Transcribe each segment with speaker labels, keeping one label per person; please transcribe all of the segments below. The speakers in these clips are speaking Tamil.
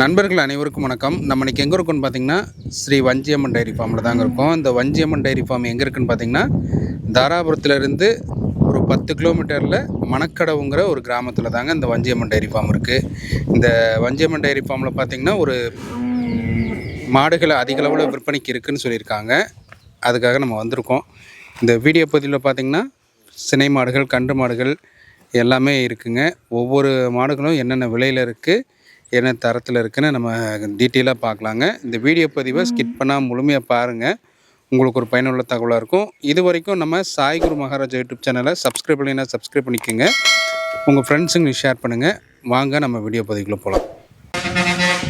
Speaker 1: நண்பர்கள் அனைவருக்கும் வணக்கம். நம்ம இன்னைக்கு எங்கே இருக்கோம்னு பார்த்தீங்கன்னா ஸ்ரீ வஞ்சியம்மன் டைரி ஃபார்மில் தாங்க இருக்கோம். இந்த வஞ்சியம்மன் டைரி ஃபார்ம் எங்கே இருக்குன்னு பார்த்தீங்கன்னா தாராபுரத்துலேருந்து ஒரு பத்து கிலோமீட்டரில் மணக்கடவுங்கிற ஒரு கிராமத்தில் தாங்க இந்த வஞ்சியம்மன் டைரி ஃபார்ம் இருக்குது இந்த வஞ்சியம்மன் டைரி ஃபார்மில் பார்த்தீங்கன்னா ஒரு மாடுகளை அதிக அளவில் விற்பனைக்கு இருக்குன்னு சொல்லியிருக்காங்க. அதுக்காக நம்ம வந்திருக்கோம். இந்த வீடியோ பகுதியில் பார்த்திங்கன்னா சினை மாடுகள் கன்று மாடுகள் எல்லாமே இருக்குங்க. ஒவ்வொரு மாடுகளும் என்னென்ன விலையில் இருக்குது என்ன தரத்தில் இருக்குன்னு நம்ம டீட்டெயிலாக பார்க்கலாங்க. இந்த வீடியோ பதிவை ஸ்கிப் பண்ணால் முழுமையாக பாருங்கள் உங்களுக்கு ஒரு பயனுள்ள தகவலாக இருக்கும். இது வரைக்கும் நம்ம சாய்குரு மகாராஜா யூடியூப் சேனலை சப்ஸ்கிரைப் பண்ணினா சப்ஸ்கிரைப் பண்ணிக்கோங்க. உங்கள் ஃப்ரெண்ட்ஸுங்க ஷேர் பண்ணுங்கள் வாங்க நம்ம வீடியோ பதிவுக்குள்ளே போகலாம்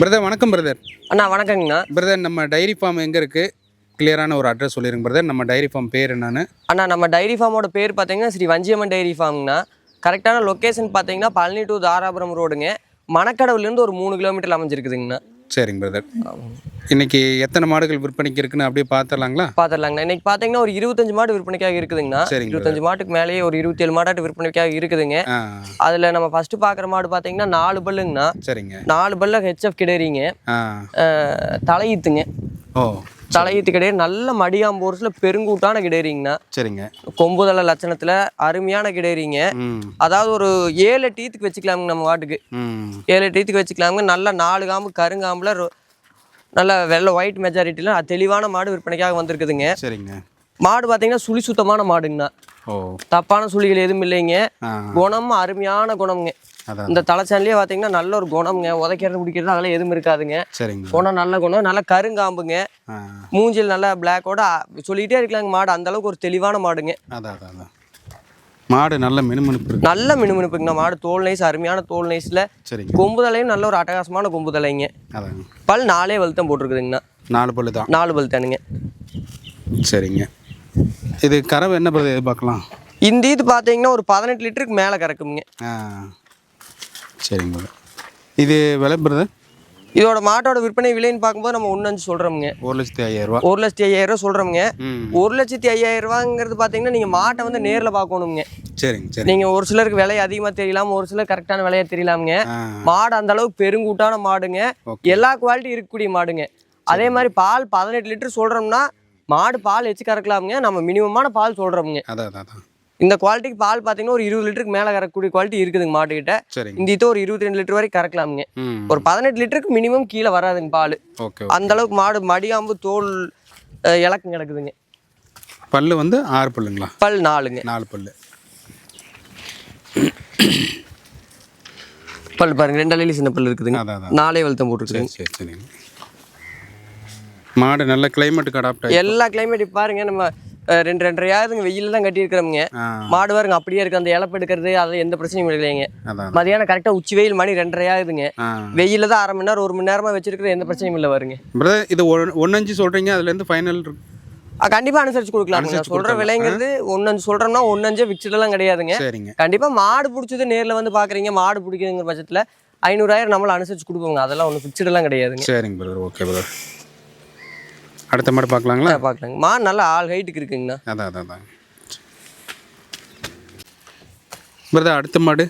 Speaker 1: பிரதர் வணக்கம் பிரதர்
Speaker 2: அண்ணா வணக்கங்கண்ணா.
Speaker 1: பிரதர் நம்ம டைரி ஃபார்ம் எங்கே இருக்குது கிளியரான ஒரு அட்ரஸ் சொல்லிடுங்க பிரதர் நம்ம டைரி ஃபார்ம் பேர் என்னன்னு?
Speaker 2: அண்ணா நம்ம டைரி ஃபார்மோட பேர் பார்த்தீங்கன்னா ஸ்ரீ வஞ்சியம்மன் டைரி ஃபார்ம்ங்கண்ணா கரெக்டான லொக்கேஷன் பார்த்தீங்கன்னா பழனி டு தாராபுரம் ரோடுங்க மணக்கடவுலேருந்து ஒரு மூணு கிலோமீட்டர் அமைஞ்சிருக்குதுங்கண்ணா.
Speaker 1: சரிங்க பிரதர் இன்னைக்கு எத்தனை மாடுகள் விற்பனைக்கு இருக்குன்னு அப்படியே பார்த்துடலாங்களா
Speaker 2: பார்த்துடலாங்கண்ணா இன்னைக்கு பார்த்தீங்கன்னா ஒரு இருபத்தஞ்சு மாடு விற்பனைக்காக இருக்குதுங்கண்ணா.
Speaker 1: சரிங்க
Speaker 2: இருபத்தஞ்சு மாட்டுக்கு மேலேயே ஒரு இருபத்தேழு மாடாட்டு விற்பனைக்காக இருக்குதுங்க. அதில் நம்ம ஃபஸ்ட்டு பார்க்குற மாடு பார்த்தீங்கன்னா நாலு பல்லுங்கண்ணா.
Speaker 1: சரிங்க.
Speaker 2: நாலு பல்ல ஹெச்எஃப் கிடைறீங்க
Speaker 1: ஆ
Speaker 2: தலையீத்துங்க.
Speaker 1: ஓ.
Speaker 2: தலையீத்து கிடையாது நல்ல மடியாம்போர்ஸில் பெருங்கூட்டான கிடைறீங்கண்ணா
Speaker 1: சரிங்க.
Speaker 2: கொம்புதள லட்சணத்தில் அருமையான கிடைறீங்க
Speaker 1: ம்.
Speaker 2: அதாவது ஒரு ஏழு டீத்துக்கு வச்சுக்கலாமுங்க நம்ம மாட்டுக்கு
Speaker 1: ம்.
Speaker 2: ஏழு டீத்துக்கு வச்சுக்கலாமுங்க நல்ல நாலு காம்பு கருங்காம்பில் நல்ல வெள்ளை ஒயிட் மெஜாரிட்டியில் தெளிவான மாடு விற்பனைக்காக வந்திருக்குதுங்க.
Speaker 1: சரிங்க.
Speaker 2: மாடு பார்த்தீங்கன்னா சுழி சுத்தமான மாடுங்கண்ணா. தப்பான சுழிகள் எதுவும் இல்லைங்க.
Speaker 1: ஆ.
Speaker 2: குணம் அருமையான குணம்ங்க. இந்த தலைச்சான்லேயே பார்த்தீங்கன்னா நல்ல ஒரு குணம்ங்க. உதைக்கிறது பிடிக்கிறது அதெல்லாம் எதுவும் இருக்காதுங்க.
Speaker 1: சரிங்க.
Speaker 2: குணம் நல்ல குணம். நல்ல கருங்காம்புங்க. மூஞ்சில் நல்ல பிளாக்கோட சொல்லிகிட்டே இருக்கலாங்க மாடு. அந்த அளவுக்கு ஒரு தெளிவான மாடுங்க.
Speaker 1: மாடு நல்ல மினுமினுப்பு
Speaker 2: நல்ல மினுமினுப்புங்கண்ணா. மாடு தோல் நைஸ் அருமையான தோல் நைஸில்
Speaker 1: சரிங்க.
Speaker 2: கொம்புதலையும் நல்ல ஒரு அட்டகாசமான கொம்புதலைங்க.
Speaker 1: அதாங்க.
Speaker 2: பல் நாலே வலுத்தம் போட்டிருக்குதுங்கண்ணா.
Speaker 1: நாலு பல்லு தான்.
Speaker 2: நாலு பல் தானுங்க.
Speaker 1: சரிங்க. இது கறவை என்ன பிரதர் எதிர்பார்க்கலாம்?
Speaker 2: இந்த இது பார்த்தீங்கன்னா ஒரு பதினெட்டு லிட்டருக்கு மேலே கறக்குங்க
Speaker 1: ஆ. சரிங்க இது விலை பிரதர்?
Speaker 2: இதோட மாட்டோட விற்பனை விலைன்னு பார்க்கும்போது நம்ம ஒன்று சொல்கிறோமுங்க
Speaker 1: ஒரு லட்சத்தி ஐயாயிரம் ரூபா.
Speaker 2: ஒரு லட்சத்தி ஐயாயிரம் ரூபா சொல்கிறோமுங்க
Speaker 1: ம்.
Speaker 2: ஒரு லட்சத்தி ஐயாயிரம் ரூபாங்கிறது பார்த்தீங்கன்னா நீங்கள் மாட்டை வந்து நேரில் பார்க்கணுங்க
Speaker 1: சரிங்க சரி
Speaker 2: நீங்கள் ஒரு சிலருக்கு விலை அதிகமாக தெரியலாம் ஒரு சிலர் கரெக்டான விலையா தெரியலாமுங்க.
Speaker 1: ஆ.
Speaker 2: மாடு அந்த அளவுக்கு பெருங்கூட்டான மாடுங்க. எல்லா குவாலிட்டி இருக்கக்கூடிய மாடுங்க. அதே மாதிரி பால் பதினெட்டு லிட்டர் சொல்கிறோம்னா மாடு பால் எச்சு கறக்கலாமுங்க. நம்ம மினிமமான பால் சொல்கிறோமுங்க
Speaker 1: அதான்
Speaker 2: இந்த குவாலிட்டிக்கு பால் பார்த்தீங்கன்னா ஒரு இருபது லிட்டருக்கு மேலே கறக்கக்கூடிய குவாலிட்டி இருக்குதுங்க மாட்டுக்கிட்ட. இந்த இது ஒரு இருபத்தி ரெண்டு லிட்டர் வரைக்கும் கறக்கலாமுங்க. ஒரு பதினெட்டு லிட்டருக்கு மினிமம் கீழே வராதுங்க பால். அந்த அளவுக்கு மாடு மடியாம்பு தோல் இலக்கம் கிடக்குதுங்க.
Speaker 1: பல்லு வந்து ஆறு பல்லுங்களா?
Speaker 2: பல் நாலுங்க.
Speaker 1: நாலு பல்லு.
Speaker 2: பல் பாருங்க ரெண்டு அலையில சின்ன பல் இருக்குதுங்க. வலுத்தம் போட்டுருக்குதுங்க.
Speaker 1: சரி சரி சரிங்க. மாடு நல்ல கிளைமேட்டுக்கு அடாப்ட் ஆகி
Speaker 2: எல்லா கிளைமேட் பாருங்க நம்ம ரெண்டு ரெண்டரையாவதுங்க வெயில தான் கட்டியிருக்கிறோமுங்க மாடு பாருங்க அப்படியே இருக்கு. அந்த இழப்பு எடுக்கிறது அது எந்த பிரச்சனையும் இல்லைங்க. மதியானம் கரெக்டாக உச்சி வெயில் மணி ரெண்டரையாகுதுங்க.
Speaker 1: ஆ.
Speaker 2: வெயில தான் அரை மணி நேரம் ஒரு மணி நேரமா வச்சிருக்கிற எந்த பிரச்சனையும் இல்லை வருங்க
Speaker 1: பிரதர் இது ஒன் ஒன்னஞ்சு சொல்கிறீங்க அதுலேருந்து ஃபைனல்
Speaker 2: கண்டிப்பா அனுசரிச்சு கொடுக்கலாம். சொல்ற விலைங்கிறது ஒன்னஞ்சு சொல்றோம்னா ஒன்னஞ்சு ஃபிக்ஸ்டெல்லாம் கிடையாதுங்க. கண்டிப்பா மாடு பிடிச்சது நேர்ல வந்து பாக்குறீங்க மாடு பிடிக்குதுங்கிற பட்சத்துல ஐநூறாயிரம் நம்மள அனுசரிச்சு கொடுப்போங்க. அதெல்லாம் ஒன்றும் ஃபிக்ஸ்டெல்லாம் கிடையாதுங்க.
Speaker 1: சரிங்க பிரதர் ஓகே பிரதர் அடுத்த மாடு பார்க்கலாங்களா?
Speaker 2: பார்க்கலாங்க. மாடு நல்லா ஆள் ஹைட்டுக்கு இருக்குங்கண்ணா.
Speaker 1: அதான் அதான் அதான். பிரதர் அடுத்த மாடு?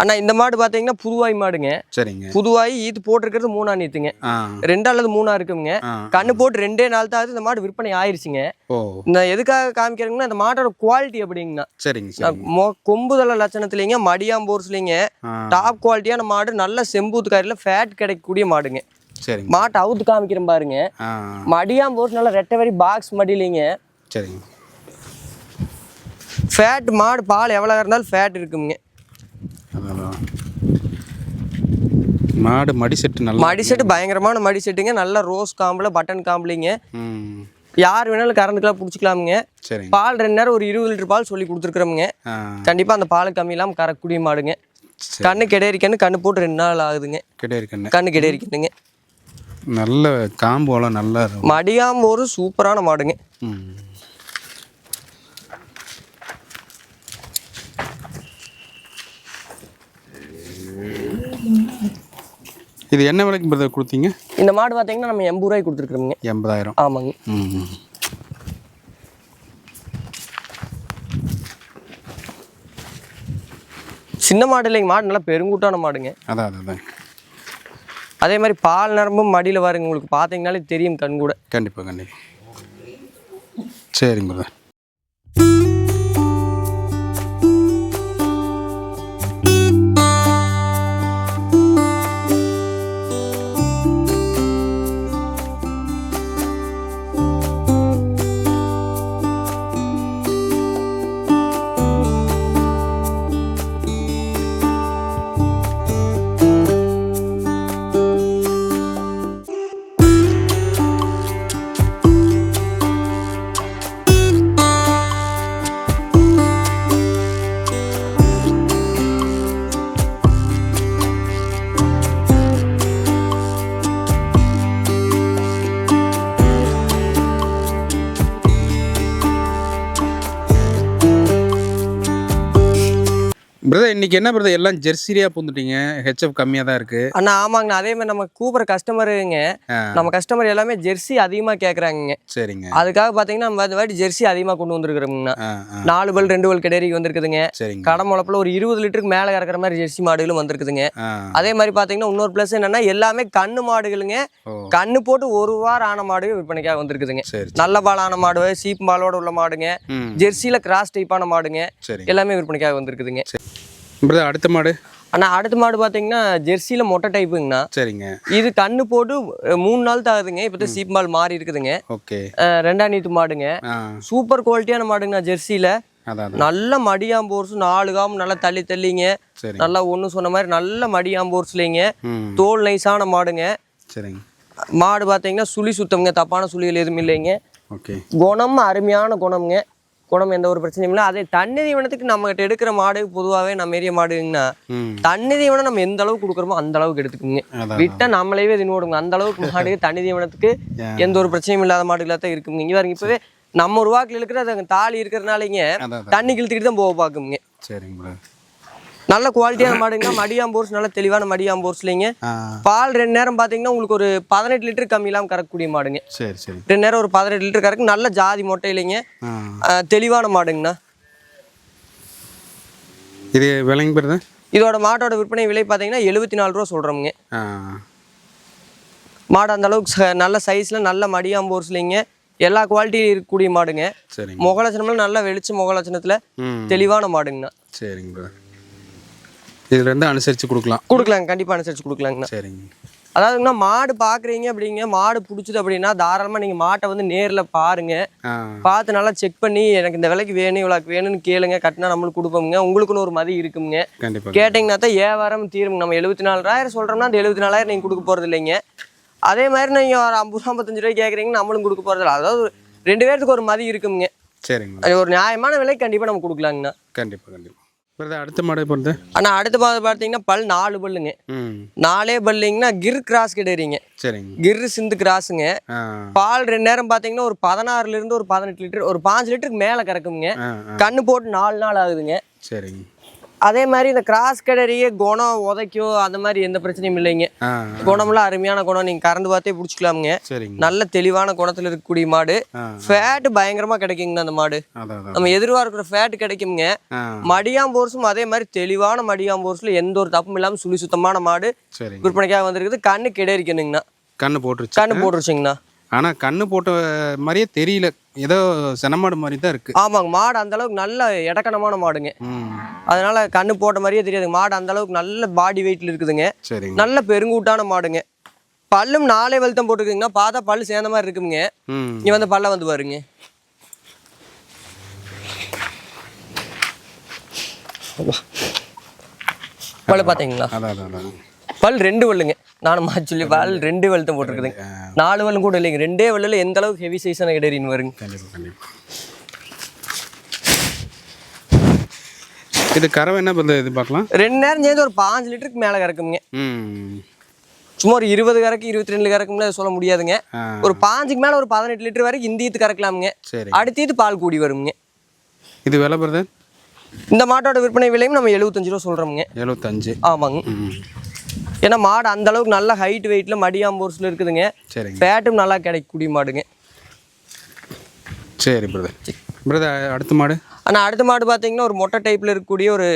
Speaker 2: அண்ணா இந்த மாடு பார்த்தீங்கன்னா புதுவாய் மாடுங்க.
Speaker 1: சரிங்க.
Speaker 2: புதுவாய் ஈத்து போட்டிருக்கிறது மூணா நீத்துங்க. ரெண்டு அல்லது மூணா இருக்குங்க. கண்ணு போட்டு ரெண்டே நாள் தான் இந்த மாடு விற்பனை ஆயிருச்சுங்க. இந்த எதுக்காக காமிக்கிறேங்கன்னா இந்த மாட்டோட குவாலிட்டி எப்படிங்கண்ணா.
Speaker 1: சரிங்க
Speaker 2: மொ கொம்புதள லட்சணத்துலேங்க மடியாம்போர்ஸ்லிங்க டாப் குவாலிட்டியான மாடு நல்ல செம்பூத்து காரில் ஃபேட் கிடைக்கக்கூடிய மாடுங்க.
Speaker 1: சரிங்க.
Speaker 2: மாட்டை அவுத்து காமிக்கிறேன் பாருங்க.
Speaker 1: ஆ.
Speaker 2: மடியாம்போர்ஸ் நல்ல ரெட்டை வரி பாக்ஸ் மடியிலிங்க.
Speaker 1: சரிங்க.
Speaker 2: ஃபேட் மாடு பால் எவ்வளோ இருந்தாலும் ஃபேட் இருக்குங்க.
Speaker 1: மாடு மடி செட்டு நல்லா
Speaker 2: மடி செட்டு பயங்கரமான மடி செட்டுங்க. நல்ல ரோஸ் காம்பில் பட்டன் காம்பிளிங்க யார் வேணாலும் கறந்துக்கலாம் பிடிச்சிக்கலாமுங்க.
Speaker 1: சரிங்க.
Speaker 2: பால் ரெண்டு நேரம் ஒரு இருபது லிட்டர் பால் சொல்லி கொடுத்துருக்குறோமுங்க. கண்டிப்பாக அந்த பால் கம்மி இல்லாமல் கறக்கூடிய மாடுங்க.
Speaker 1: சரி.
Speaker 2: கண்ணு கெடேரிக்கன்னு கண்ணு போட்டு ரெண்டு நாள் ஆகுதுங்க.
Speaker 1: கிடையாது கண்ணு.
Speaker 2: கண்ணு கெடேரிக்கணுங்க
Speaker 1: நல்ல காம்போலாம் நல்லா இருக்கும்.
Speaker 2: மடியாம ஒரு சூப்பரான மாடுங்க.
Speaker 1: இது என்ன விலைக்கு பிரதர் கொடுத்தீங்க?
Speaker 2: இந்த மாடு பார்த்தீங்கன்னா நம்ம எண்பது ரூபாய்க்கு கொடுத்துருக்குறோமுங்க.
Speaker 1: எண்பதாயிரம்.
Speaker 2: ஆமாங்க. சின்ன மாடு இல்லைங்க மாடு நல்லா பெருங்கூட்டான மாடுங்க.
Speaker 1: அதான் அதான்
Speaker 2: அதே மாதிரி பால் நரம்பும் மடியில் வருங்க. உங்களுக்கு பார்த்தீங்கனாலே தெரியும் கண் கூட.
Speaker 1: கண்டிப்பாக கண்டிப்பாக சரிங்க பிரதர் பிரதர் இன்னைக்கு என்ன பிரதர் எல்லாம் ஜெர்சிரியாக பூந்துட்டீங்க. ஹெச்எஃப் கம்மியாக தான் இருக்குது
Speaker 2: அண்ணா ஆமாங்கண்ணா. அதே மாதிரி நம்ம கூப்பிட்ற கஸ்டமருங்க. நம்ம கஸ்டமர் எல்லாமே ஜெர்சி அதிகமாக கேட்குறாங்க
Speaker 1: சரிங்க.
Speaker 2: அதுக்காக பார்த்தீங்கன்னா நம்ம அந்த வாட்டி ஜெர்சி அதிகமாக கொண்டு வந்திருக்கிறோம்னா நாலு பல் ரெண்டு பல் கிடேரிக்கு வந்திருக்குதுங்க.
Speaker 1: சரிங்க.
Speaker 2: கடமுளப்பில் ஒரு இருபது லிட்டருக்கு மேலே கறக்கிற மாதிரி ஜெர்சி மாடுகளும் வந்திருக்குதுங்க. அதே மாதிரி பார்த்தீங்கன்னா இன்னொரு ப்ளஸ் என்னன்னா எல்லாமே கண்ணு மாடுகளுங்க. கண்ணு போட்டு ஒரு வாரம் ஆன மாடுகள் விற்பனைக்காக வந்திருக்குதுங்க. நல்ல பாலான மாடு சீப்பு பாலோட உள்ள மாடுங்க. ஜெர்சியில் கிராஸ் டைப்பான மாடுங்க. எல்லாமே விற்பனைக்காக வந்திருக்குதுங்க.
Speaker 1: பிரதர் அடுத்த மாடு?
Speaker 2: ஆனால் அடுத்த மாடு பார்த்தீங்கன்னா ஜெர்சியில் மொட்டை டைப்புங்கண்ணா.
Speaker 1: சரிங்க.
Speaker 2: இது கண்ணு போட்டு மூணு நாள் தான் ஆகுதுங்க. இப்போ சீப் பால் மாறி இருக்குதுங்க.
Speaker 1: ஓகே.
Speaker 2: ரெண்டாம் நீத்து மாடுங்க. சூப்பர் குவாலிட்டியான மாடுங்கண்ணா ஜெர்சியில். நல்ல மடியாம்போர்ஸ் நாலு காம் நல்லா தள்ளி தள்ளிங்க. நல்லா ஒன்று சொன்ன மாதிரி நல்ல மடியாம்போர்ஸ்லைங்க தோல் நைஸான மாடுங்க.
Speaker 1: சரிங்க.
Speaker 2: மாடு பார்த்தீங்கன்னா சுழி சுத்தம்ங்க. தப்பான சுழிகள் எதுவும் இல்லைங்க.
Speaker 1: ஓகே.
Speaker 2: குணம் அருமையான குணம்ங்க. குணம் எந்த ஒரு பிரச்சனையும் இல்லை. அதே தண்ணி தீவனத்துக்கு நம்மகிட்ட எடுக்கிற மாடு பொதுவாகவே நம்ம ஏரியா மாடுங்கன்னா தண்ணி தீவனம் நம்ம எந்த அளவுக்கு கொடுக்குறோமோ அந்த அளவுக்கு எடுத்துக்குங்க. விட்டா நம்மளே தின்னுடுங்க அந்த அளவுக்கு மாடு தண்ணி தீவனத்துக்கு. எந்த ஒரு பிரச்சனையும் இல்லாத மாடுகளாக தான் இருக்குங்க. இங்கே பாருங்க இப்போவே நம்ம ஒரு வாக்கில் இருக்கிற அது தாலி
Speaker 1: அதான்
Speaker 2: தண்ணி கிழத்துக்கிட்டு தான் போக பார்க்குங்க.
Speaker 1: சரிங்க பிரதர்
Speaker 2: நல்ல குவாலிட்டியான மாடுங்க. மடியாம்போர்ஸ் நல்ல தெளிவான மடியாம்போர்ஸ்லைங்க பால் ரெண்டு நேரம் பார்த்தீங்கன்னா உங்களுக்கு ஒரு பதினெட்டு லிட்டர் கம்மி இல்லாமல் கறக்கக்கூடிய மாடுங்க.
Speaker 1: சரி சரி.
Speaker 2: ரெண்டு நேரம் ஒரு பதினெட்டு லிட்டர் கறக்கு நல்ல ஜாதி மொட்டை இல்லைங்க. தெளிவான மாடுங்கண்ணா.
Speaker 1: இது விலைங்க
Speaker 2: இதோட மாட்டோட விற்பனை விலை பார்த்தீங்கன்னா எழுபத்தி நாலு ரூபா சொல்கிறோமுங்க மாடு அந்த அளவுக்கு நல்ல சைஸில் நல்ல மடியாம்போர்ஸ்லைங்க எல்லா குவாலிட்டியும் இருக்கக்கூடிய மாடுங்க.
Speaker 1: சரிங்க.
Speaker 2: முகலட்சணம்லாம் நல்ல வெளிச்ச முகலட்சணத்தில் தெளிவான மாடுங்கண்ணா.
Speaker 1: சரிங்க பிரதர் இதுலேருந்து அனுசரித்து கொடுக்கலாம்.
Speaker 2: கொடுக்கலாங்க கண்டிப்பாக அனுசரித்து கொடுக்கலாங்கண்ணா
Speaker 1: சரிங்க.
Speaker 2: அதாவதுங்கண்ணா மாடு பார்க்குறீங்க அப்படிங்க மாடு பிடிச்சது அப்படின்னா தாராளமாக நீங்கள் மாட்டை வந்து நேரில் பாருங்க. பார்த்து நல்லா செக் பண்ணி எனக்கு இந்த விலைக்கு வேணும் இவ்வளோக்கு வேணும்னு கேளுங்க கட்டினா நம்மளுக்கு கொடுப்போமுங்க. உங்களுக்குன்னு ஒரு மதி இருக்குங்க. கேட்டிங்கன்னா தான் வியாபாரம் தீரும் நம்ம எழுபத்தி நாலாயிரம் சொல்கிறோம்னா அந்த எழுபத்தி நாலாயிரம் நீங்கள் கொடுக்க போகிறது இல்லைங்க. அதே மாதிரி நீங்கள் ஒரு ஐம்பது ரூபா ஐம்பத்தஞ்சு ரூபாய் கேட்குறீங்கன்னா நம்மளும் கொடுக்க போகிறது இல்லை. அதாவது ரெண்டு பேர்த்துக்கு ஒரு மதி இருக்குங்க.
Speaker 1: சரிங்க.
Speaker 2: அது ஒரு நியாயமான விலை கண்டிப்பாக நம்ம கொடுக்கலாங்கண்ணா.
Speaker 1: கண்டிப்பாக கண்டிப்பாக பிரதர் அடுத்த மாடு பொறுத்து
Speaker 2: ஆனால் அடுத்து பார்த்து பார்த்தீங்கன்னா பல் நாலு பல்லுங்க. நாலே பல்லிங்கன்னா கிர் கிராஸ் கிடைறீங்க.
Speaker 1: சரிங்க.
Speaker 2: கிர் சிந்து கிராஸுங்க. பால் ரெண்டு நேரம் பார்த்தீங்கன்னா ஒரு பதினாறுல இருந்து ஒரு பதினெட்டு லிட்டர் ஒரு பாஞ்சு லிட்டருக்கு மேலே கறக்குங்க கண்ணு போட்டு நாலு நாள் ஆகுதுங்க.
Speaker 1: சரிங்க.
Speaker 2: அதே மாதிரி இந்த கிராஸ் கடையே குணம் உதைக்கோ அந்த மாதிரி எந்த பிரச்சனையும் இல்லைங்க. குணம்லாம் அருமையான குணம். நீங்கள் கறந்து பார்த்தே பிடிச்சிக்கலாமுங்க. நல்ல தெளிவான குணத்தில் இருக்கக்கூடிய மாடு. ஃபேட் பயங்கரமாக கிடைக்குங்கண்ணா அந்த மாடு. நம்ம எதிர்பார்க்குற ஃபேட் கிடைக்குங்க
Speaker 1: ஆ.
Speaker 2: மடியாம்போர்ஸும் அதே மாதிரி தெளிவான மடியாம்போர்ஸில் எந்த ஒரு தப்பும் இல்லாமல் சுழி சுத்தமான மாடு விற்பனைக்காக வந்திருக்குது. கண்ணு கிடைக்கணுங்கண்ணா
Speaker 1: கண்ணு போட்டுருச்சு.
Speaker 2: கண்ணு போட்டுருச்சுங்கண்ணா.
Speaker 1: ஆனால் கண்ணு போட்ட மாதிரியே தெரியல. ஏதோ செனமாடு மாதிரி தான் இருக்குது
Speaker 2: ஆமாங்க மாடு அந்த அளவுக்கு நல்ல இடக்கணமான மாடுங்க. அதனால கண்ணு போட்ட மாதிரியே தெரியாது. மாடு அந்த அளவுக்கு நல்ல பாடி வெயிட்ல இருக்குதுங்க.
Speaker 1: சரிங்க.
Speaker 2: நல்ல பெருங்கூட்டான மாடுங்க. பல்லும் நாலே வெளுத்தம் போட்டுருக்குங்கண்ணா பார்த்தா பல்லு சேர்ந்த மாதிரி இருக்குங்க. இங்க வந்து பல்ல வந்து பாருங்க. பல்லு பார்த்தீங்களா பல் ரெண்டு வல்லுங்க. நானும் சொல்லி பல் ரெண்டு வெளுத்தம் போட்டிருக்குதுங்க. நாலு வல்லும் கூட இல்லைங்க. ரெண்டே வல்லுல எந்த அளவுக்கு ஹெவி சைஸான கிடையின்னு வருங்க.
Speaker 1: கண்டிப்பாக கண்டிப்பாக இது கறவை என்ன பண்ணுறது இது பார்க்கலாம்.
Speaker 2: ரெண்டு நேரம் சேர்ந்து ஒரு பாஞ்சு லிட்டருக்கு மேலே கறக்குங்க.
Speaker 1: ம்.
Speaker 2: சும்மா ஒரு இருபது கறக்கு இருபத்தி ரெண்டு கறக்கும்ல சொல்ல முடியாதுங்க. ஒரு பாஞ்சுக்கு மேலே ஒரு பதினெட்டு லிட்டர் வரைக்கும் இந்தியத்து கறக்கலாமுங்க. அடுத்தது பால் கூடி வருங்க.
Speaker 1: இது விலை பிரதர்
Speaker 2: இந்த மாட்டோட விற்பனை விலையும் நம்ம எழுபத்தஞ்சு ரூபா சொல்கிறோமுங்க
Speaker 1: எழுபத்தஞ்சு
Speaker 2: ஆமாங்க. ஏன்னா மாடு அந்த அளவுக்கு நல்ல ஹைட் வெயிட்டில் மடியாம்போர்ஸில் இருக்குதுங்க.
Speaker 1: சரிங்க.
Speaker 2: ஃபேட்டும் நல்லா கிடைக்கக்கூடிய மாடுங்க.
Speaker 1: சரி பிரதர் பிரதர் அடுத்த மாடு?
Speaker 2: ஆனால் அடுத்த மாடு பார்த்தீங்கன்னா ஒரு மொட்டை டைப்பில் இருக்கக்கூடிய ஒரு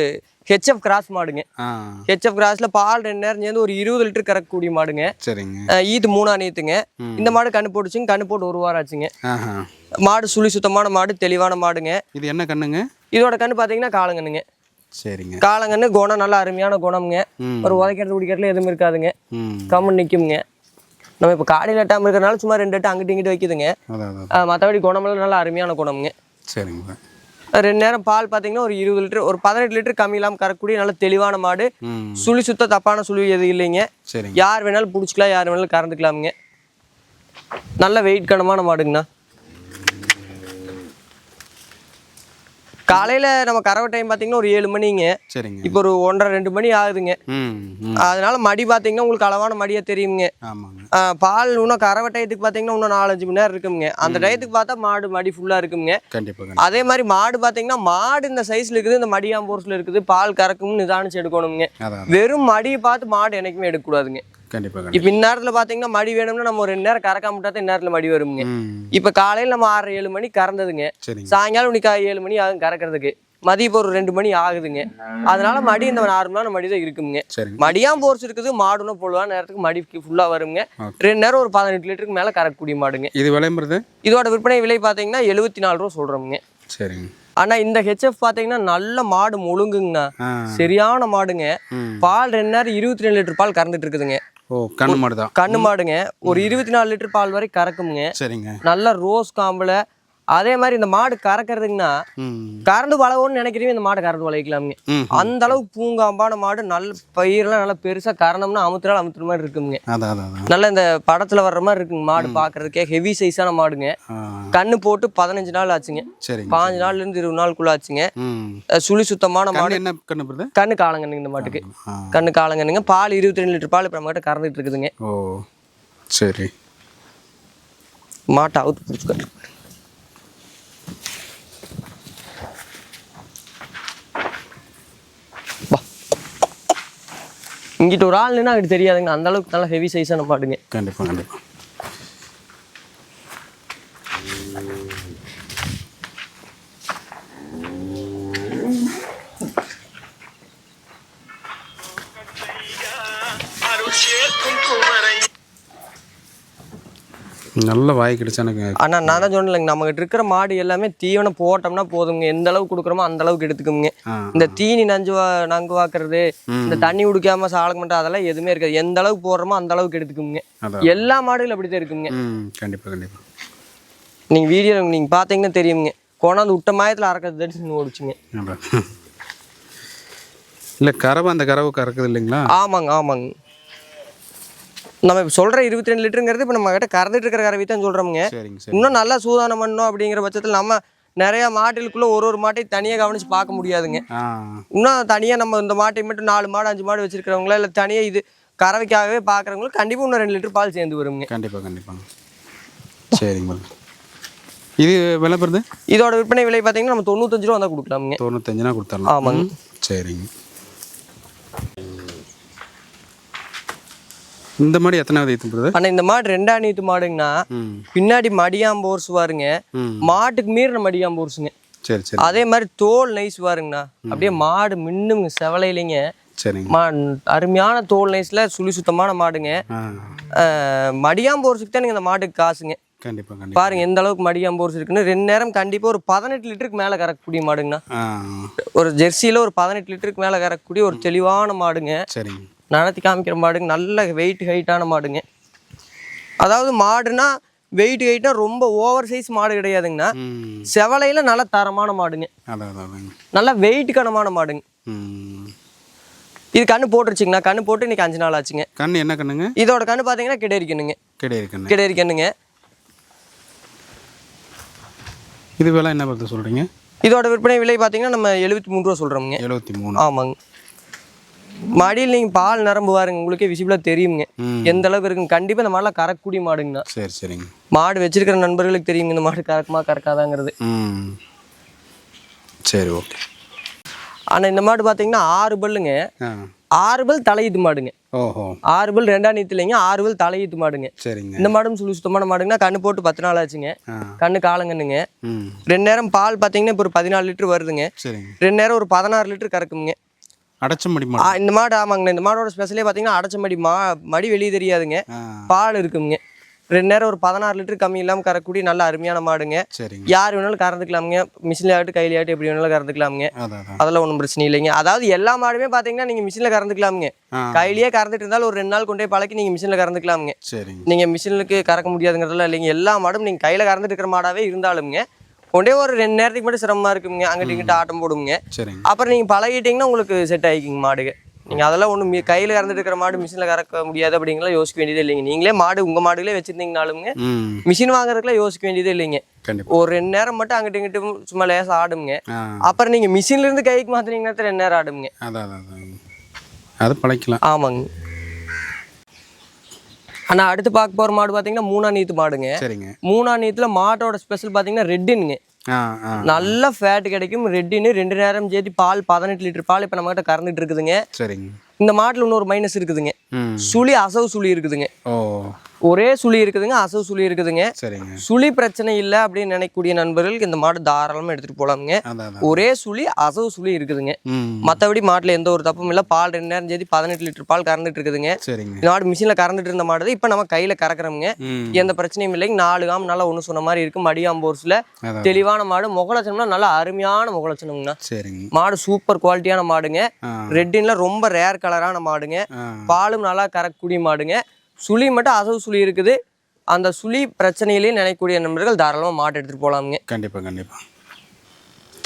Speaker 2: ஹெச்எஃப் கிராஸ் மாடுங்க. ஹெச்எஃப் கிராஸ்ல பால் ரெண்டு நேரம் சேர்ந்து ஒரு இருபது லிட்டர் கறக்கக்கூடிய மாடுங்க.
Speaker 1: சரிங்க.
Speaker 2: ஈத்து மூணா நீத்துங்க. இந்த மாடு கண்ணு போட்டுச்சுங்க கண்ணு போட்டு ஒரு வாரம் ஆச்சுங்க. மாடு சுழி சுத்தமான மாடு தெளிவான மாடுங்க.
Speaker 1: இது என்ன கண்ணுங்க?
Speaker 2: இதோட கண்ணு பார்த்தீங்கன்னா காலங்கண்ணுங்க.
Speaker 1: சரிங்க.
Speaker 2: காலங்கன்னு குணம் நல்லா அருமையான குணம்ங்க. ஒரு உதைக்கிறது குடிக்கிறதுல எதுவும் இருக்காதுங்க. கம்மன் நிற்குங்க நம்ம இப்போ காடையில் எட்டாமல் இருக்கிறனால சும்மா ரெண்டு எட்டு அங்கிட்டு இங்கிட்டு வைக்குதுங்க. மற்றபடி குணமெல்லாம் நல்லா அருமையான குணம்ங்க.
Speaker 1: சரிங்க
Speaker 2: ரெண்டு நேரம் பால் பார்த்தீங்கன்னா ஒரு இருபது லிட்டர் ஒரு பதினெட்டு லிட்டர் கம்மி இல்லாமல் கறக்கூடிய நல்ல தெளிவான மாடு. சுழி சுத்த தப்பான சுழி எதுவும் இல்லைங்க. யார் வேணாலும் பிடிச்சிக்கலாம் யார் வேணாலும் கறந்துக்கலாமுங்க. நல்ல வெயிட் கனமான மாடுங்கண்ணா. காலையில் நம்ம கறவை டைம் பார்த்தீங்கன்னா ஒரு ஏழு மணிங்க.
Speaker 1: சரிங்க.
Speaker 2: இப்போ ஒரு ஒன்றரை ரெண்டு மணி ஆகுதுங்க. அதனால மடி பார்த்தீங்கன்னா உங்களுக்கு அளவான மடியாக தெரியுங்க பால் இன்னும் கறவை டயத்துக்கு பார்த்தீங்கன்னா இன்னும் நாலஞ்சு மணி நேரம் இருக்குங்க அந்த டயத்துக்கு பார்த்தா மாடு மடி ஃபுல்லாக இருக்குங்க அதே மாதிரி மாடு பார்த்தீங்கன்னா மாடு இந்த சைஸ்ல இருக்குது இந்த மடியாம்போர்ஸ்ல இருக்குது பால் கறக்கும்னு நிதானிச்சு எடுக்கணுங்க வெறும் மடியை பார்த்து மாடு என்னைக்குமே எடுக்கக்கூடாதுங்க.
Speaker 1: கண்டிப்பாக
Speaker 2: இப்போ இந்நேரத்தில் பார்த்தீங்கன்னா மடி வேணும்னா நம்ம ஒரு ரெண்டு நேரம் கறக்காம விட்டா தான் இந்நேரத்தில் மடி வருங்க இப்போ காலையில் நம்ம ஆறரை ஏழு மணி கறந்ததுங்க. சாயங்காலம் இன்னைக்கு ஏழு மணி ஆகும் கறக்கிறதுக்கு. மதியம் ஒரு ரெண்டு மணி ஆகுதுங்க. அதனால மடி இந்த நார்மலான மடி தான் இருக்குங்க. மடியாம் போர்ஸ் இருக்குது மாடுன்னு பொழுவான நேரத்துக்கு மடி ஃபுல்லாக வருங்க. ரெண்டு நேரம் ஒரு பதினெட்டு லிட்டருக்கு மேலே கறக்கக்கூடிய மாடுங்க.
Speaker 1: இது விளம்புறது
Speaker 2: இதோட விற்பனை விலை பார்த்தீங்கன்னா எழுபத்தி நாலு ரூபா சொல்கிறோமுங்க
Speaker 1: சரிங்க.
Speaker 2: ஆனால் இந்த ஹெச்எஃப் பார்த்தீங்கன்னா நல்ல மாடு முழுங்குங்கண்ணா. சரியான மாடுங்க. பால் ரெண்டு நேரம் இருபத்தி ரெண்டு லிட்டர் பால் கறந்துட்டு இருக்குதுங்க.
Speaker 1: ஓ கண்ணு மாடு தான்
Speaker 2: கண்ணு மாடுங்க. ஒரு இருபத்தி நாலு லிட்டர் பால் வரை கறக்குமுங்க.
Speaker 1: சரிங்க.
Speaker 2: நல்ல ரோஸ் காம்பில் அதே மாதிரி இந்த மாடு கறக்கிறதுங்கன்னா
Speaker 1: ம்.
Speaker 2: கறந்து வளவுன்னு நினைக்கிறீங்க இந்த மாடு கறந்து வளைக்கலாமுங்க
Speaker 1: ம்
Speaker 2: அந்த அளவுக்கு பூங்காம்பான மாடு நல்ல பயிரெல்லாம் நல்லா பெருசா கறந்தோம்னா அமுத்துறால் அமுத்துற மாதிரி இருக்குங்க நல்ல இந்த படத்துல வர்ற மாதிரி இருக்குங்க மாடு பாக்குறதுக்கே ஹெவி சைஸான மாடுங்க. கண்ணு போட்டு பதினஞ்சு நாள் ஆச்சுங்க. பாஞ்சு நாள்ல இருந்து இருபது நாளுக்குள்ள ஆச்சுங்க. சுழி சுத்தமான மாடு.
Speaker 1: கண்ணு என்ன கண்ணு
Speaker 2: கண்ணு காலங்கண்ணுங்க இந்த மாட்டுக்கு. கண்ணு காலங்கண்ணுங்க. பால் இருபத்தி ரெண்டு லிட்டர் பால் இப்போ நம்ம கிட்ட கறந்துட்டு இருக்குதுங்க.
Speaker 1: ஓ சரி.
Speaker 2: மாட்டை அவுத்து பிடிச்சிக்க இங்கிட்ட ஒரு ஆள் நின்னா அங்கிட்டு தெரியாதுங்க. அந்த அளவுக்கு நல்லா ஹெவி சைஸான பாடுங்க
Speaker 1: கண்டிப்பாக கண்டிப்பாக நல்ல வாய் கிடைச்சா எனக்கு
Speaker 2: ஆனா நான் தான் சொன்னேன்லங்க நம்ம கிட்ட இருக்கிற மாடு எல்லாமே தீவனம் போட்டோம்னா போதுங்க எந்த அளவுக்கு கொடுக்குறோமோ அந்த அளவுக்கு எடுத்துக்குங்க இந்த தீனி நஞ்சு நங்கு வாக்குறது இந்த தண்ணி குடிக்காம சாலக்க மாட்டோம் அதெல்லாம் எதுவுமே இருக்காது. எந்த அளவுக்கு போடுறோமோ அந்த அளவுக்கு எடுத்துக்குங்க எல்லா மாடுகளும் அப்படித்தான் இருக்குங்க.
Speaker 1: கண்டிப்பாக கண்டிப்பாக
Speaker 2: நீங்க வீடியோ நீங்க பாத்தீங்கன்னா தெரியுங்க கொண்டாந்து விட்ட மாயத்துல அறக்கிறது தடிச்சு ஓடிச்சுங்க.
Speaker 1: இல்லை கறவை அந்த கறவை கறக்குது இல்லைங்களா?
Speaker 2: ஆமாங்க ஆமாங்க. நம்ம இப்போ சொல்ற இருபத்தி ரெண்டு லிட்டருங்கிறது இப்போ நம்ம கிட்ட கறந்துட்டு இருக்கிற கறவை தான்
Speaker 1: சரி
Speaker 2: இன்னும் நல்லா சூதானம் பண்ணணும் அப்படிங்கிற பட்சத்தில் நம்ம நிறைய மாட்டுகளுக்குள்ள ஒரு ஒரு மாட்டையும் தனியாக கவனிச்சு பார்க்க முடியாதுங்க. இன்னும் தனியாக நம்ம இந்த மாட்டை மட்டும் நாலு மாடு அஞ்சு மாடு வச்சிருக்கிறவங்களா இல்லை தனியாக இது கறவைக்காகவே பார்க்குறவங்களுக்கு கண்டிப்பாக இன்னும் ரெண்டு லிட்டர் பால் சேர்ந்து வருங்க.
Speaker 1: கண்டிப்பாக கண்டிப்பாங்க சரிங்க இது விலை பெறுது?
Speaker 2: இதோட விற்பனை விலை பார்த்தீங்கன்னா நம்ம தொண்ணூத்தஞ்சு ரூபா வந்தால் கொடுக்கலாமுங்க.
Speaker 1: தொண்ணூத்தஞ்சுனா கொடுத்துடலாம்
Speaker 2: ஆமாங்க.
Speaker 1: சரிங்க. இந்த மாதிரி எத்தனை விதை போடுறது
Speaker 2: ஆனால் இந்த மாடு ரெண்டா நீத்து மாடுங்கண்ணா. பின்னாடி மடியாம்போர்ஸ் பாருங்க.
Speaker 1: ம்.
Speaker 2: மாட்டுக்கு மீறின மடியாம்போர்ஸுங்க
Speaker 1: சரி சரி.
Speaker 2: அதே மாதிரி தோல் நைஸ் பாருங்கண்ணா. அப்படியே மாடு மின்னுங்க செவலையிலைங்க.
Speaker 1: சரிங்க.
Speaker 2: அருமையான தோல் நைஸில் சுழி சுத்தமான மாடுங்க.
Speaker 1: ஆ.
Speaker 2: அஹ், மடியாம்போர்ஸுக்கு தான் இந்த மாட்டுக்கு காசுங்க.
Speaker 1: கண்டிப்பாக
Speaker 2: பாருங்க எந்த அளவுக்கு மடியாம்போர்ஸ் இருக்குன்னு. ரெண்டு நேரம் கண்டிப்பாக ஒரு பதினெட்டு லிட்டருக்கு மேலே கறக்கக்கூடிய மாடுங்கண்ணா. ஒரு ஜெர்சியில் ஒரு பதினெட்டு லிட்டருக்கு மேலே கறக்கக்கூடிய ஒரு தெளிவான மாடுங்க.
Speaker 1: சரிங்க.
Speaker 2: நடத்தி காமிக்கிற மாடுங்க. நல்ல வெயிட் ஹைட்டான மாடுங்க. அதாவது மாடுனா வெயிட் ஹைட்டாக ரொம்ப ஓவர் சைஸ் மாடு கிடையாதுங்கண்ணா. செவலையில் நல்ல தரமான மாடுங்க. நல்ல வெயிட் கனமான மாடுங்க. இது கண்ணு போட்டுருச்சுங்கண்ணா. கண்ணு போட்டு இன்னைக்கு அஞ்சு நாள் ஆச்சுங்க.
Speaker 1: கண்ணு என்ன கண்ணுங்க?
Speaker 2: இதோட கண்ணு பார்த்தீங்கன்னா
Speaker 1: கண்ணு.
Speaker 2: கிடேரி கண்ணுங்க.
Speaker 1: இது விலை என்ன பார்த்து சொல்கிறீங்க
Speaker 2: இதோட விற்பனை விலை பார்த்தீங்கன்னா நம்ம எழுபத்தி மூணு ரூபா சொல்கிறோமுங்க
Speaker 1: எழுபத்தி மூணு?
Speaker 2: ஆமாங்க. மடியில் நீங்கள் பால் நரம்பு பாருங்க உங்களுக்கே விசிபிளாக தெரியுங்க எந்த அளவுக்கு இருக்குங்க? கண்டிப்பாக இந்த மாடெல்லாம் கறக்கக்கூடிய மாடுங்கண்ணா.
Speaker 1: சரி சரிங்க.
Speaker 2: மாடு வச்சிருக்கிற நண்பர்களுக்கு தெரியுங்க இந்த மாடு கறக்குமா கறக்காதாங்கிறது.
Speaker 1: ம். சரி ஓகே.
Speaker 2: ஆனால் இந்த மாடு பார்த்தீங்கன்னா ஆறு பல்லுங்க. ஆறு பல் தலையீத்து மாடுங்க.
Speaker 1: ஓஹோ.
Speaker 2: ஆறு பல் ரெண்டாம் நீத்து இல்லைங்க ஆறு பல் தலையீத்து மாடுங்க.
Speaker 1: சரிங்க.
Speaker 2: இந்த மாடும் சுழி சுத்தமான மாடுங்கன்னா கண்ணு போட்டு பத்து நாள் ஆச்சுங்க. கண்ணு காலங்கண்ணுங்க. ரெண்டு நேரம் பால் பார்த்தீங்கன்னா இப்போ ஒரு பதினாலு லிட்டர் வருதுங்க. ரெண்டு நேரம் ஒரு பதினாறு லிட்டர் கறக்குங்க
Speaker 1: அடைச்சமடி மாடு
Speaker 2: இந்த மாடு ஆமாங்கண்ணா. இந்த மாடோட ஸ்பெஷலே பார்த்தீங்கன்னா அடைச்ச மடி மா மடி வெளியே தெரியாதுங்க. பால் இருக்குங்க. ரெண்டு நேரம் ஒரு பதினாறு லிட்டர் கம்மி இல்லாமல் கறக்கூடிய நல்ல அருமையான மாடுங்க. யார் வேணாலும் கறந்துக்கலாமுங்க. மிஷினில் ஆகட்டும் கையில ஆகட்டும் எப்படி வேணாலும் கறந்துக்கலாமுங்க. அதெல்லாம் ஒன்றும் பிரச்சனை இல்லைங்க. அதாவது எல்லா மாடுமே பார்த்தீங்கன்னா நீங்கள் மிஷினில் கறந்துக்கலாமுங்க. கையிலேயே கறந்துட்டு இருந்தாலும் ஒரு ரெண்டு நாள் கொண்டு பழக்கி நீங்கள் மிஷினில் கறந்துக்கலாமுங்க. நீங்கள் மிஷினுக்கு கறக்க முடியாதுங்கிறதுலாம் இல்லைங்க. எல்லா மாடும் நீங்கள் கையில் கறந்துட்டு இருக்கிற மாடாவே இருந்தாலும்ங்க கொண்டே ஒரு ரெண்டு நேரத்துக்கு மட்டும் சிரமமாக இருக்குங்க. அங்கிட்டு இங்கிட்ட ஆட்டம் போடுங்க.
Speaker 1: சரிங்க.
Speaker 2: அப்புறம் நீங்கள் பழகிட்டீங்கன்னா உங்களுக்கு செட் ஆகிக்குங்க மாடுங்க நீங்கள் அதெல்லாம் ஒன்றும் கையில் கறந்துட்டு இருக்கிற மாடு மிஷினில் கறக்க முடியாது அப்படிங்கலாம் யோசிக்க வேண்டியதே இல்லைங்க. நீங்களே மாடு உங்கள் மாடுகளே வச்சுருந்தீங்கனாலுங்க மிஷின் வாங்குறதுக்குலாம் யோசிக்க வேண்டியதே இல்லைங்க. ஒரு ரெண்டு நேரம் மட்டும் அங்கிட்டு இங்கிட்டு சும்மா லேசாக ஆடுங்க. அப்புறம் நீங்கள் மிஷின்ல இருந்து கைக்கு மாற்றினீங்கன்னா ரெண்டு நேரம் ஆடுங்க.
Speaker 1: அது பழைக்கலாம்.
Speaker 2: ஆமாங்க. அண்ணா அடுத்து பார்க்க போகிற மாடு பார்த்தீங்கன்னா மூணா நீத்து மாடுங்க.
Speaker 1: சரிங்க.
Speaker 2: மூணா நீத்துல மாட்டோட ஸ்பெஷல் பார்த்தீங்கன்னா ரெட்டினுங்க நல்ல ஃபேட் கிடைக்கும் ரெட்டின்னு ரெண்டு நேரம் சேர்த்து பால் பதினெட்டு லிட்டர் பால் இப்போ நம்மகிட்ட கறந்துட்டு இருக்குதுங்க.
Speaker 1: சரிங்க.
Speaker 2: இந்த மாட்டில் இன்னொரு மைனஸ் இருக்குதுங்க. சுழி அசவு சுழி இருக்குதுங்க. ஒரே சுழி இருக்குதுங்க அசவு சுழி இருக்குதுங்க. சுழி பிரச்சனை இல்லை அப்படின்னு நினைக்கக்கூடிய நண்பர்களுக்கு இந்த மாடு தாராளமாக
Speaker 1: அதான் அதான்
Speaker 2: ஒரே சுழி அசவு சுழி இருக்குதுங்க. மற்றபடி மாட்டில் எந்த ஒரு தப்பும் இல்லை. பால் ரெண்டு நேரம் சேர்த்து பதினெட்டு லிட்டர் பால் கறந்துட்டு இருக்குதுங்க. இந்த மாடு மிஷினில் கறந்துட்டு இருந்த மாடு இப்போ நம்ம கையில் கறக்குறோமுங்க. எந்த பிரச்சனையும் இல்லைங்க. நாலு காம் நல்லா ஒன்று சொன்ன மாதிரி இருக்கும் மடியாம்போர்ஸில் தெளிவான மாடு. முகலட்சணம்னா நல்லா அருமையான முகலட்சணம்னா மாடு சூப்பர் குவாலிட்டியான மாடுங்க. ரெட்டின்ல ரொம்ப ரேர் கலரான மாடுங்க பாலும் நல்லா கறக்கக்கூடிய மாடுங்க. சுழி மட்டும் அசவு சுழி இருக்குது. அந்த சுழி பிரச்சனையிலேயே நினைக்கக்கூடிய நண்பர்கள் தாராளமாக மாட்டு எடுத்துகிட்டு போகலாமுங்க
Speaker 1: கண்டிப்பாக கண்டிப்பாக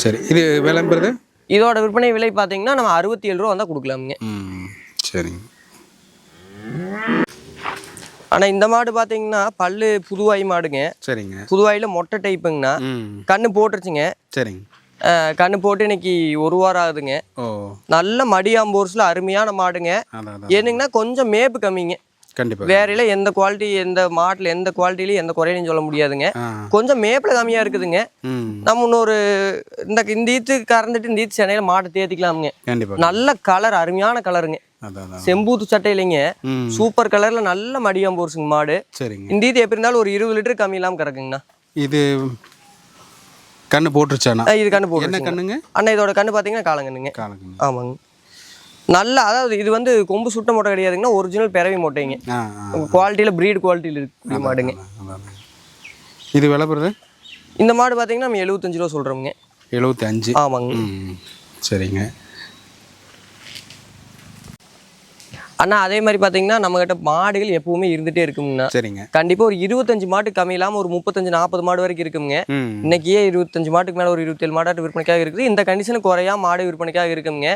Speaker 1: சரி இது விளம்புறது
Speaker 2: இதோட விற்பனை விலை பார்த்தீங்கன்னா நம்ம அறுபத்தி ஏழு ரூபா வந்தால் கொடுக்கலாமுங்க.
Speaker 1: சரிங்க.
Speaker 2: ஆனால் இந்த மாடு பார்த்தீங்கன்னா பல்லு புதுவாய் மாடுங்க.
Speaker 1: சரிங்க.
Speaker 2: புதுவாயில் மொட்டை டைப்புங்கண்ணா கண்ணு போட்டுருச்சுங்க.
Speaker 1: சரிங்க.
Speaker 2: கண்ணு போட்டு இன்னைக்கு ஒரு வாரம் ஆகுதுங்க. நல்ல மடியாம்போர்ஸில் அருமையான மாடுங்க. என்னங்கன்னா கொஞ்சம் மேப்பு கம்மிங்க.
Speaker 1: கண்டிப்பாக
Speaker 2: வேறையில எந்த குவாலிட்டி எந்த மாட்டில் எந்த குவாலிட்டிலையும் எந்த குறையும் சொல்ல முடியாதுங்க. கொஞ்சம் மேப்பில் கம்மியாக இருக்குதுங்க. நம்ம இன்னொரு இந்த இந்த ஈத்து கறந்துட்டு இந்த ஈத்து சென்னையில் மாட்டை தேத்திக்கலாமுங்க நல்ல கலர் அருமையான கலருங்க செம்பூத்து சட்டை இல்லைங்க. சூப்பர் கலரில் நல்ல மடியாம்போர்ஸுங்க மாடு.
Speaker 1: சரிங்க.
Speaker 2: இந்த ஈத்து எப்படி இருந்தாலும் ஒரு இருபது லிட்டர் கம்மி இல்லாமல் கறக்குங்கண்ணா
Speaker 1: இது கண்ணு போட்டுருச்சானா
Speaker 2: அஹ் இது கண்ணு
Speaker 1: என்ன
Speaker 2: போட்டு
Speaker 1: கண்ணுங்க?
Speaker 2: அண்ணா இதோட கண்ணு பார்த்தீங்கன்னா காலங்கண்ணுங்க.
Speaker 1: காலக்கண்ணு
Speaker 2: ஆமாங்க. நல்ல அதாவது இது வந்து கொம்பு சுட்ட மொட்டை கிடையாதுங்கன்னா ஒரிஜினல் பிறவி மொட்டைங்க. குவாலிட்டியில் ப்ரீட் குவாலிட்டியில் இருக்கக்கூடிய மாடுங்க.
Speaker 1: இது விளம்புறது
Speaker 2: இந்த மாடு பார்த்தீங்கன்னா நம்ம எழுபத்தஞ்சு ரூபா சொல்கிறோமுங்க
Speaker 1: எழுபத்தி அஞ்சு
Speaker 2: ஆமாங்க
Speaker 1: சரிங்க.
Speaker 2: அண்ணா அதே மாதிரி பார்த்தீங்கன்னா நம்மகிட்ட மாடுகள் எப்பவுமே இருந்துகிட்டே இருக்குங்கண்ணா
Speaker 1: சரிங்க.
Speaker 2: கண்டிப்பாக ஒரு இருபத்தஞ்சு மாட்டு கம்மி இல்லாமல் ஒரு முப்பத்தஞ்சு நாற்பது மாடு வரைக்கும் இருக்குங்க இன்னைக்கே இருபத்தஞ்சு மாட்டுக்கு மேலே ஒரு இருபத்தேழு மாடாட்டு விற்பனைக்காக இருக்குது. இந்த கண்டிஷனுக்கு குறையா மாடு விற்பனைக்காக இருக்குங்க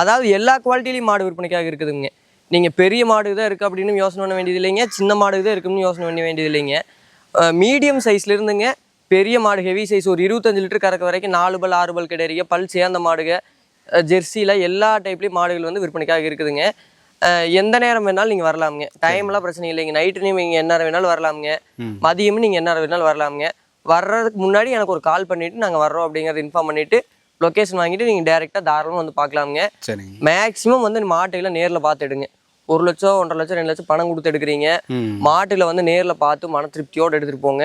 Speaker 2: அதாவது எல்லா குவாலிட்டிலையும் மாடு விற்பனைக்காக இருக்குதுங்க. நீங்கள் பெரிய மாடு தான் இருக்குது அப்படின்னு யோசனை பண்ண வேண்டியது இல்லைங்க. சின்ன மாடு தான் இருக்குன்னு யோசனை பண்ண வேண்டியது இல்லைங்க. மீடியம் சைஸ்ல இருந்துங்க. பெரிய மாடு ஹெவி சைஸ் ஒரு இருபத்தஞ்சு லிட்டர் கறக்க வரைக்கும் நாலு பல் ஆறு பல் கிடையாது. பல் சேர்ந்த மாடுங்க. ஜெர்சியில் எல்லா டைப்லேயும் மாடுகள் வந்து விற்பனைக்காக இருக்குதுங்க. எந்த நேரம் வேணாலும் நீங்கள் வரலாமுங்க. டைம்லாம் பிரச்சனை இல்லைங்க. நைட்டு நீங்கள் என்ன வேணாலும் வரலாமுங்க. மதியமும் நீங்கள் என்ன வேணாலும் வரலாமுங்க. வர்றதுக்கு முன்னாடி எனக்கு ஒரு கால் பண்ணிவிட்டு நாங்கள் வர்றோம் அப்படிங்கிறத இன்ஃபார்ம் பண்ணிவிட்டு லொக்கேஷன் வாங்கிட்டு நீங்கள் டேரெக்டாக தாராளமாக வந்து பார்க்கலாமுங்க. மேக்ஸிமம் வந்து மாட்டுகளை நேரில் பார்த்து எடுங்க. ஒரு லட்சம் ஒன்றரை லட்சம் ரெண்டு லட்சம் பணம் கொடுத்து எடுக்கிறீங்க. மாட்டுல வந்து நேரில் பார்த்து மன திருப்தியோடு எடுத்துகிட்டு போங்க.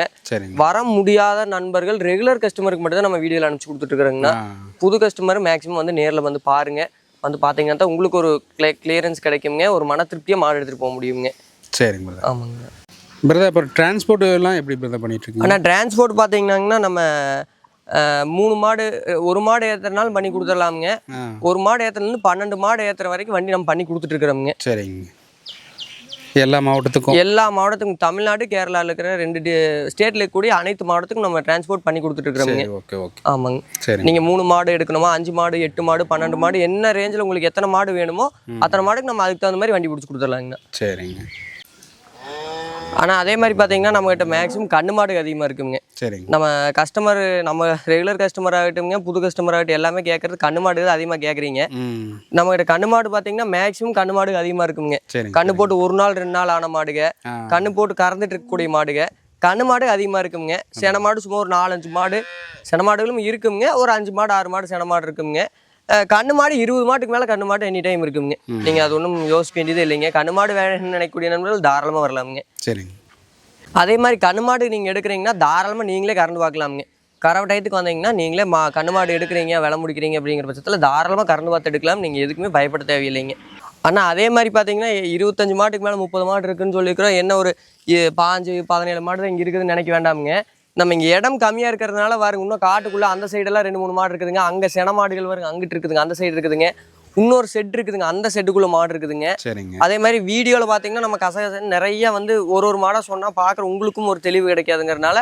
Speaker 2: வர முடியாத நண்பர்கள் ரெகுலர் கஸ்டமருக்கு மட்டும் தான் நம்ம வீடியோவில் அனுப்பிச்சு கொடுத்துட்ருக்குறோங்கண்ணா
Speaker 1: ஆ.
Speaker 2: புது கஸ்டமர் மேக்ஸிமம் வந்து நேரில் வந்து பாருங்க. வந்து பார்த்தீங்கன்னா தான் உங்களுக்கு ஒரு கிளே கிளியரன்ஸ் கிடைக்குங்க ஒரு மன திருப்தியாக மாடு எடுத்துகிட்டு போக முடியுங்க
Speaker 1: சரிங்க பிரதர்
Speaker 2: ஆமாங்க.
Speaker 1: பிரதர் அப்புறம் டிரான்ஸ்போர்ட் எல்லாம் எப்படி பிரதர் பண்ணிட்டு இருக்கீங்க
Speaker 2: ஆனால் டிரான்ஸ்போர்ட் பார்த்தீங்கன்னா நம்ம மூணு மாடு ஒரு மாடு ஏற்றுறனாலும் பண்ணி கொடுத்துடலாமுங்க. ஒரு மாடு ஏற்றுலேருந்து பன்னெண்டு மாடு ஏற்றுற வரைக்கும் வண்டி நம்ம பண்ணி கொடுத்துட்ருக்குறோமுங்க
Speaker 1: சரிங்க. எல்லா மாவட்டத்துக்கும்.
Speaker 2: எல்லா மாவட்டத்துக்கும். தமிழ்நாடு கேரளாவில் இருக்கிற ரெண்டு ஸ்டேட்டில் இருக்கக்கூடிய அனைத்து மாவட்டத்துக்கும் நம்ம டிரான்ஸ்போர்ட் பண்ணி கொடுத்துட்ருக்குறோமுங்க.
Speaker 1: சரி ஓகே ஓகே.
Speaker 2: ஆமாங்க.
Speaker 1: சரிங்க.
Speaker 2: நீங்கள் மூணு மாடு எடுக்கணுமா அஞ்சு மாடு எட்டு மாடு பன்னெண்டு மாடு என்ன ரேஞ்சில் உங்களுக்கு எத்தனை மாடு வேணுமோ அத்தனை மாடுக்கு நம்ம அதுக்கு தகுந்த மாதிரி வண்டி பிடிச்சி கொடுத்துடலாங்கண்ணா
Speaker 1: சரிங்க.
Speaker 2: ஆனால் அதே மாதிரி பார்த்தீங்கன்னா நம்மகிட்ட மேக்ஸிமம் கண்ணு மாடு அதிகமாக இருக்குங்க.
Speaker 1: சரிங்க.
Speaker 2: நம்ம கஸ்டமர் நம்ம ரெகுலர் கஸ்டமர் ஆகட்டும்ங்க புது கஸ்டமர் ஆகட்டும் எல்லாமே கேட்குறது கண்ணு மாடு தான் அதிகமாக கேட்குறீங்க நம்மகிட்ட கண்ணு மாடு பார்த்தீங்கன்னா மேக்ஸிமம் கண்ணு மாடு அதிகமாக இருக்குங்க கண்ணு போட்டு ஒரு நாள் ரெண்டு நாள் ஆன மாடுங்க
Speaker 1: ஆ.
Speaker 2: கண்ணு போட்டு கறந்துட்டு இருக்கக்கூடிய மாடுங்க கண்ணு மாடு அதிகமாக இருக்குங்க சென மாடு சும்மா ஒரு நாலஞ்சு மாடு சென மாடுகளும் இருக்குங்க ஒரு அஞ்சு மாடு ஆறு மாடு சென மாடு இருக்குங்க கண்ணு மாடு இருபது மாட்டுக்கு மேலே கண்ணு மாடு எனி டைம் இருக்குங்க நீங்கள் அது ஒன்றும் யோசிக்க வேண்டியதே இல்லைங்க. கண்ணு மாடு வேணும்னு நினைக்கக்கூடிய நண்பர்கள்? தாராளமாக வரலாமுங்க.
Speaker 1: சரிங்க.
Speaker 2: அதே மாதிரி கண்ணு மாடு நீங்கள் எடுக்கிறீங்கன்னா தாராளமாக நீங்களே கறந்து பார்க்கலாமுங்க. கறவை டயத்துக்கு வந்தீங்கன்னா நீங்களே மா கண்ணு மாடு எடுக்கிறீங்க விலை முடிக்கிறீங்க அப்படிங்கிற பட்சத்தில் தாராளமாக கறந்து பார்த்து எடுக்கலாம். நீங்கள் எதுக்குமே பயப்பட தேவையில்லைங்க. ஆனால் அதே மாதிரி பார்த்தீங்கன்னா இருபத்தஞ்சு மாட்டுக்கு மேலே முப்பது மாடு இருக்குன்னு சொல்லியிருக்கிறோம். என்ன ஒரு பாஞ்சு பதினேழு மாடு தான் இங்கே இருக்குதுன்னு நினைக்க வேண்டாமுங்க. நம்ம இங்கே இடம் கம்மியாக இருக்கிறதுனால பாருங்க இன்னும் காட்டுக்குள்ளே அந்த சைடெல்லாம் ரெண்டு மூணு மாடு இருக்குதுங்க. அங்கே சென மாடுகள் வருங்க அங்கிட்டு இருக்குதுங்க அந்த சைடு இருக்குதுங்க. இன்னொரு செட் இருக்குதுங்க அந்த செட்டுக்குள்ளே மாடு இருக்குதுங்க.
Speaker 1: சரிங்க.
Speaker 2: அதே மாதிரி வீடியோவில் பார்த்தீங்கன்னா நம்ம கசகசன்னு நிறைய வந்து ஒரு ஒரு மாடாக சொன்னால் பார்க்குற உங்களுக்கும் ஒரு தெளிவு கிடைக்காதுங்கிறனால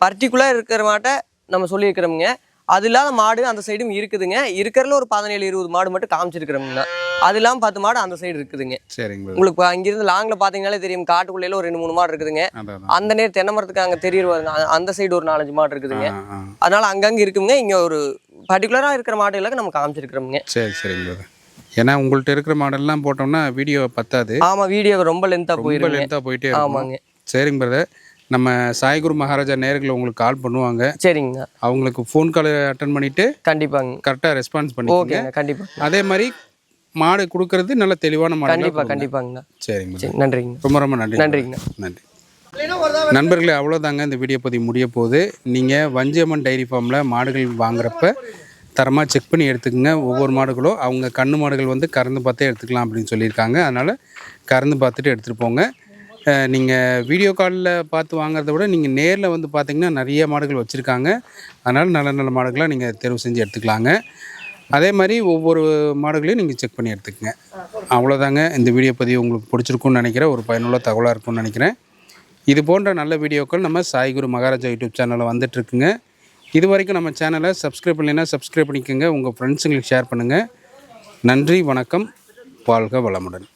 Speaker 2: பர்டிகுலர் இருக்கிற மாட்டை நம்ம சொல்லியிருக்கிறோமுங்க. அது இல்லாத மாடு அந்த சைடும் இருக்குதுங்க. இருக்கிறதுல ஒரு பதினேழு இருபது மாடு மட்டும் காமிச்சிருக்கிறோமுங்க அது இல்லாமல் பத்து மாடு அந்த சைடு இருக்குதுங்க.
Speaker 1: சரிங்க.
Speaker 2: உங்களுக்கு அங்கிருந்து லாங்கில் பார்த்தீங்கனாலே தெரியும். காட்டுக்குள்ளேல ஒரு ரெண்டு மூணு மாடு இருக்குதுங்க. அந்த நேரம் தென்னை மரத்துக்கு அங்கே தெரியுவாங்க அந்த சைடு ஒரு நாலஞ்சு மாடு இருக்குதுங்க. அதனால அங்கங்கே இருக்குங்க. இங்கே ஒரு பர்டிகுலராக இருக்கிற மாடுகளுக்கு நம்ம காமிச்சிருக்கிறோமுங்க.
Speaker 1: சரி சரிங்க. ஏன்னா உங்கள்கிட்ட இருக்கிற மாடல்லாம் போட்டோம்னா வீடியோ பத்தாது.
Speaker 2: ஆமாம் வீடியோ ரொம்ப லென்த்தாக போயிருங்க.
Speaker 1: லென்த்தாக போயிட்டே
Speaker 2: ஆமாங்க.
Speaker 1: சரிங்க பிரதர் நம்ம சாய்குரு மகாராஜா நேர்கள் உங்களுக்கு கால் பண்ணுவாங்க.
Speaker 2: சரிங்க.
Speaker 1: அவங்களுக்கு ஃபோன் கால் அட்டன் பண்ணிட்டு
Speaker 2: கண்டிப்பாங்க.
Speaker 1: கரெக்டாக ரெஸ்பான்ஸ் பண்ணிக்கோங்க.
Speaker 2: கண்டிப்பாக
Speaker 1: அதே மாதிரி மாடு கொடுக்கறது நல்ல தெளிவான மாடு
Speaker 2: கண்டிப்பா கண்டிப்பாங்கண்ணா
Speaker 1: சரிங்க
Speaker 2: நன்றிங்க.
Speaker 1: ரொம்ப ரொம்ப நன்றி
Speaker 2: நன்றிங்கண்ணா
Speaker 1: நன்றி. நண்பர்களே அவ்வளோதாங்க இந்த வீடியோ பதிவு முடிய போகுது. நீங்கள் வஞ்சியம்மன் டைரி ஃபார்மில் மாடுகள் வாங்குறப்ப தரமாக செக் பண்ணி எடுத்துக்கங்க. ஒவ்வொரு மாடுகளும் அவங்க கண்ணு மாடுகள் வந்து கறந்து பார்த்தே எடுத்துக்கலாம் அப்படின்னு சொல்லியிருக்காங்க. அதனால் கறந்து பார்த்துட்டு எடுத்துகிட்டு போங்க. நீங்கள் வீடியோ காலில் பார்த்து வாங்குறத விட நீங்கள் நேரில் வந்து பார்த்தீங்கன்னா நிறைய மாடுகள் வச்சுருக்காங்க. அதனால் நல்ல நல்ல மாடுகளாக நீங்கள் தேர்வு செஞ்சு எடுத்துக்கலாங்க. அதே மாதிரி ஒவ்வொரு மாடுகளையும் நீங்கள் செக் பண்ணி எடுத்துக்கங்க. அவ்வளோதாங்க இந்த வீடியோ பதிவு உங்களுக்கு பிடிச்சிருக்குன்னு நினைக்கிறேன். ஒரு பயனுள்ள தகவலாக இருக்கும்னு நினைக்கிறேன். இது போன்ற நல்ல வீடியோக்கள் நம்ம சாய்குரு மகாராஜா யூடியூப் சேனலில் வந்துட்டுருக்குங்க இது வரைக்கும் நம்ம சேனலை சப்ஸ்கிரைப் பண்ணலைன்னா சப்ஸ்கிரைப் பண்ணிக்கோங்க. உங்கள் ஃப்ரெண்ட்ஸுங்களுக்கு ஷேர் பண்ணுங்கள் நன்றி வணக்கம். வாழ்க வளமுடன்.